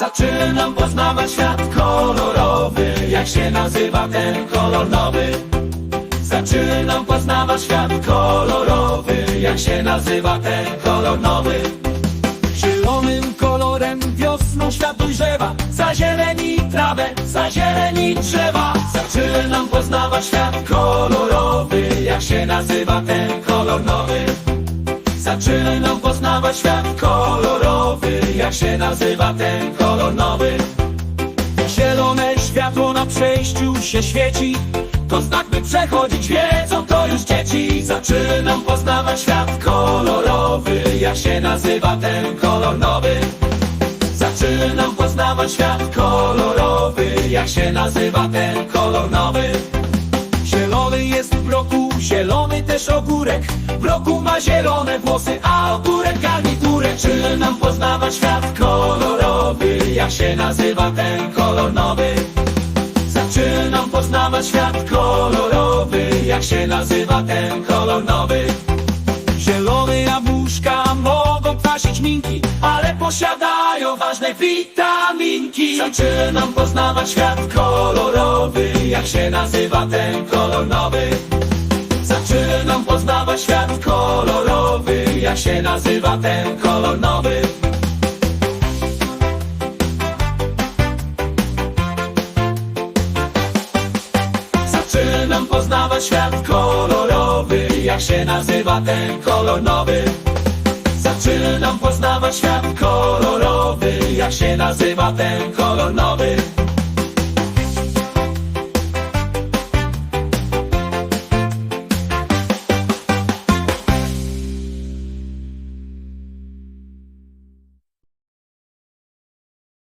Zaczynam poznawać świat kolorowy Jak się nazywa ten kolor nowy? Zaczynam poznawać świat kolorowy Jak się nazywa ten kolor nowy? Zielonym kolorem wiosną świat dojrzewa Zazieleni trawę, zazieleni drzewa Zaczynam poznawać świat kolorowy Jak się nazywa ten kolor nowy? Zaczynam poznawać świat kolorowy. Jak się nazywa ten kolor nowy? Zielone światło na przejściu się świeci. To znak by przechodzić, wiedzą to już dzieci. Zaczynam poznawać świat kolorowy. Jak się nazywa ten kolor nowy? Zaczynam poznawać świat kolorowy. Jak się nazywa ten kolor nowy? Zielony jest w bloku, zielony też ogórek bloku ma zielone włosy, a ogórek garniturę Zaczynam poznawać świat kolorowy Jak się nazywa ten kolor nowy? Zaczynam poznawać świat kolorowy Jak się nazywa ten kolor nowy? Zielone jabłuszka mogą kwasić minki Ale posiadają ważne witaminki Zaczynam poznawać świat kolorowy Jak się nazywa ten kolor nowy? Świat kolorowy Jak się nazywa ten kolor nowy? Zaczynam poznawać świat kolorowy Jak się nazywa ten kolor nowy? Zaczynam poznawać świat kolorowy Jak się nazywa ten kolor nowy?